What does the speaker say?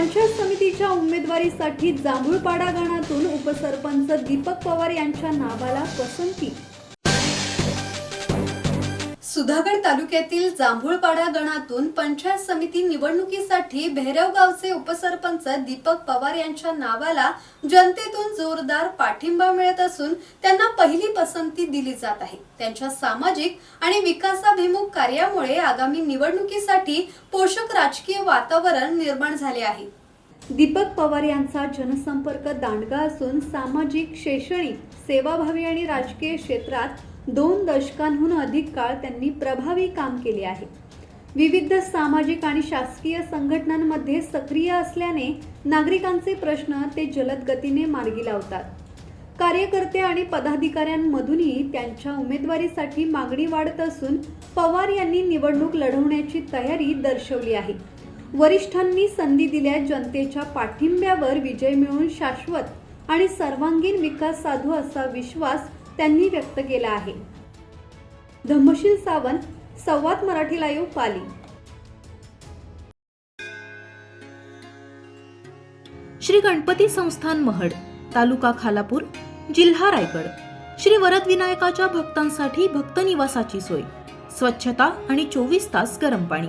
पंचायत समितीच्या उमेदवारीसाठी जांभूळपाडा गणातून उपसरपंच दीपक पवार यांच्या नावाला पसंती. सुधागड तालुक्यातील जांभूळपाडा गणातून पंचायत समिती निवडणुकीसाठी भैरवगावचे उपसरपंच दीपक पवार यांच्या नावाला जनतेतून जोरदार पाठिंबा मिळत असून त्यांना पहिली पसंती दिली जात आहे. त्यांच्या सामाजिक आणि विकासाभिमुख कार्यामुळे आगामी निवडणुकीसाठी पोषक राजकीय वातावरण निर्माण झाले आहे. दीपक पवार यांचा जनसंपर्क दांडगा असून सामाजिक शैक्षणिक सेवाभावी आणि राजकीय क्षेत्रात दोन दशकांहून अधिक काळ त्यांनी प्रभावी काम केले आहे. विविध सामाजिक आणि शासकीय संघटनांमध्ये सक्रिय असल्याने नागरिकांचे प्रश्न ते जलद गतीने मार्गी लावतात. कार्यकर्ते आणि पदाधिकाऱ्यांमधूनही त्यांच्या उमेदवारीसाठी मागणी वाढत असून पवार यांनी निवडणूक लढवण्याची तयारी दर्शवली आहे. वरिष्ठांनी संधी दिल्या जनतेच्या पाठिंब्यावर विजय मिळवून शाश्वत आणि सर्वांगीण विकास साधू असा विश्वास त्यांनी व्यक्त केला आहे. धम्मशील सावंत संवाद मराठी लाईव्ह पाली. श्री गणपती संस्थान महड तालुका खालापूर जिल्हा रायगड. श्री वरद विनायकाच्या भक्तांसाठी भक्त निवासाची सोय. स्वच्छता आणि चोवीस तास गरम पाणी.